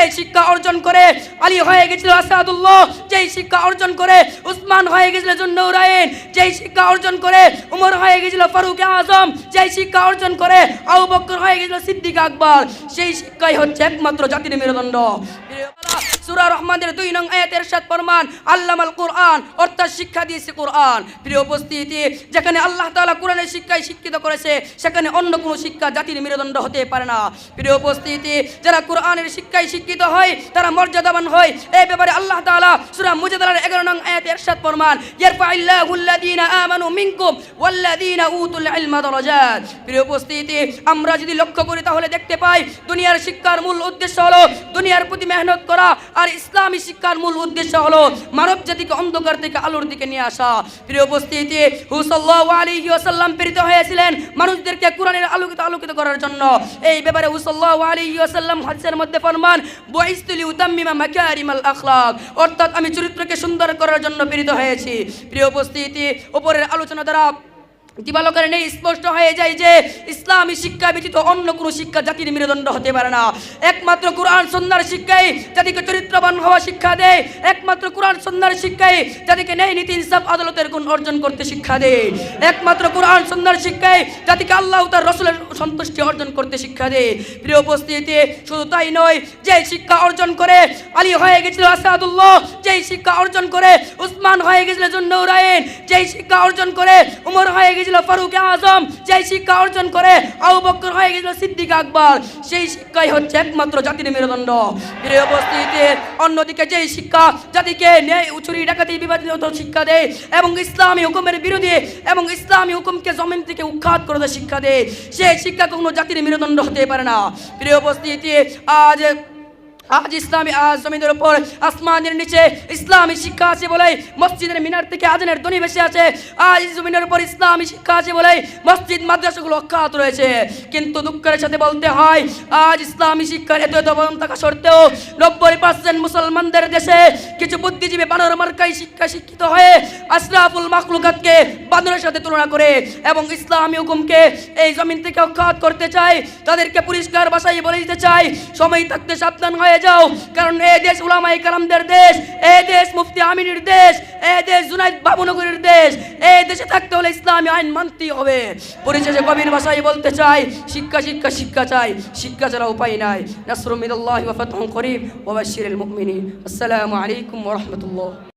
যে শিক্ষা অর্জন করে আলী হয়ে গেছিল আসাদুল্লাহ, যেই শিক্ষা অর্জন করে উসমান হয়ে গেছিল জুন্নৌরাইন, যেই শিক্ষা অর্জন করে উমর হয়ে গেছিল ফারুক আজম, যেই শিক্ষা অর্জন করে আউ বক্কর হয়ে গেছিল সিদ্দিক আকবর, সেই শিক্ষাই হচ্ছে একমাত্র জাতির মেরুদণ্ড। সুরা রহমানের দুই নং আয়াতের সাত আল্লামাল কোরআন, অর্থাৎ শিক্ষা দিয়েছে কোরআন। প্রিয় উপস্থিতি, যেখানে আল্লাহ তাআলা কোরআনের শিক্ষায় শিক্ষিত করেছে, সেখানে অন্য কোনো শিক্ষা জাতির মেরুদণ্ড হতে পারে না। প্রিয় উপস্থিতি, যারা কোরআনের শিক্ষায় শিক্ষিত হয়, তারা মর্যাদাবান হয়। এই ব্যাপারে আল্লাহ তাআলা সূরা মুজাদালার 11 নং প্রিয় উপস্থিতি, আমরা যদি লক্ষ্য করি তাহলে দেখতে পাই, দুনিয়ার শিক্ষার মূল উদ্দেশ্য হলো দুনিয়ার প্রতি মেহনত করা আর ইসলামী শিক্ষার মূল উদ্দেশ্য হলো মানব জাতিকে অন্ধকার থেকে আলোর দিকে নিয়ে আসা। প্রিয় উপস্থিতি হুসাল্লাহ প্রেরিত হয়েছিলেন মানুষদেরকে কোরআনের আলোকিত আলোকিত করার জন্য। এই ব্যাপারে হুসাল্লাহ আলী ওয়াসাল্লাম হাদিসের মধ্যে ফরমান বয়স্তুলি উতাম্মিমা মাকারিমাল আখলাক অর্থাৎ আমি চরিত্রকে সুন্দর করার জন্য প্রেরিত হয়েছি। প্রিয় উপস্থিতি উপরের আলোচনা দ্বারা দিবালকের নেই স্পষ্ট হয়ে যায় যে ইসলামী শিক্ষা ব্যতীত অন্য কোনো শিক্ষা জাতির মেরুদণ্ড হতে পারে না। একমাত্র কোরআন সন্ন্যার শিক্ষাই জাতিকে চরিত্রবান হওয়া শিক্ষা দেয়। একমাত্র কোরআন সন্ন্যার শিক্ষাই জাতিকে নেই নীতি, ইনসাফ, আদালতের গুণ অর্জন করতে শিক্ষা দেয়। একমাত্র কোরআন সন্ন্যার শিক্ষাই জাতিকে আল্লাহ তার রসুলের সন্তুষ্টি অর্জন করতে শিক্ষা দেয়। প্রিয় উপস্থিতি শুধু তাই নয় যে শিক্ষা অর্জন করে আলী হয়ে গেছিল আসাদুল্লাহ, যেই শিক্ষা অর্জন করে উসমান হয়ে গেছিল জুন্নৌরাইন যেই শিক্ষা অর্জন করে উমর হয়ে গেছিল ফারুক আজম, যেই শিক্ষা অর্জন করে আবু বকর হয়ে গেছিল সিদ্দিক আকবর, সেই শিক্ষাই হচ্ছে একমাত্র জাতির মেরুদণ্ড। প্রিয় উপস্থিতি অন্যদিকে যেই শিক্ষা জাতিকে ন্যায় চুরি ডাকাতি বিবাদিত শিক্ষা দেয় এবং ইসলামী হুকুমের বিরোধী এবং ইসলামী হুকুমকে জমিন থেকে উৎখাত করে শিক্ষা দেয় সে শিক্ষা কোনো জাতির মেরুদণ্ড হতে পারে না। প্রিয় উপস্থিতি, আজ আজ ইসলামী আজ জমিনের উপর আসমানের নিচে ইসলামী শিক্ষা আছে বলে মসজিদের মিনার থেকে আজানের ধ্বনি বেশি আছে। আজ জমিনের উপর ইসলামী শিক্ষা আছে বলে মসজিদ, মাদ্রাসাগুলো অক্ষাত রয়েছে। কিন্তু দুঃখের সাথে বলতে হয়, আজ ইসলামী শিক্ষার এত এত অবদান থাকা সত্ত্বেও নব্বই পার্সেন্ট মুসলমানদের দেশে কিছু বুদ্ধিজীবী বানর মার্কাই শিক্ষা শিক্ষিত হয়ে আশরাফুল মাকলুকাতকে বানরের সাথে তুলনা করে এবং ইসলামী হুকুমকে এই জমিন থেকে অক্ষাত করতে চায়, তাদেরকে পরিষ্কার ভাষায় বলে দিতে চাই সময় থাকতে সাবধান হয়ে যাও। কারণ এ দেশ উলামাই কালামদের দেশ, এ দেশ মুফতি আমিনের দেশ, এ দেশ জুনাইদ বাবুনগরের দেশ। এ দেশে থাকতে হলে ইসলামী আইন মানতেই হবে। পরিশেষে কবির ভাষায় বলতে চাই, শিক্ষা শিক্ষা শিক্ষা চাই। শিক্ষা ছাড়া উপায় নাই। নাসরুমিদুল্লাহ ওয়া করিম ওয়াবাশশিরুল মুমিনিন। আসসালামু আলাইকুম ওয়া রাহমাতুল্লাহ।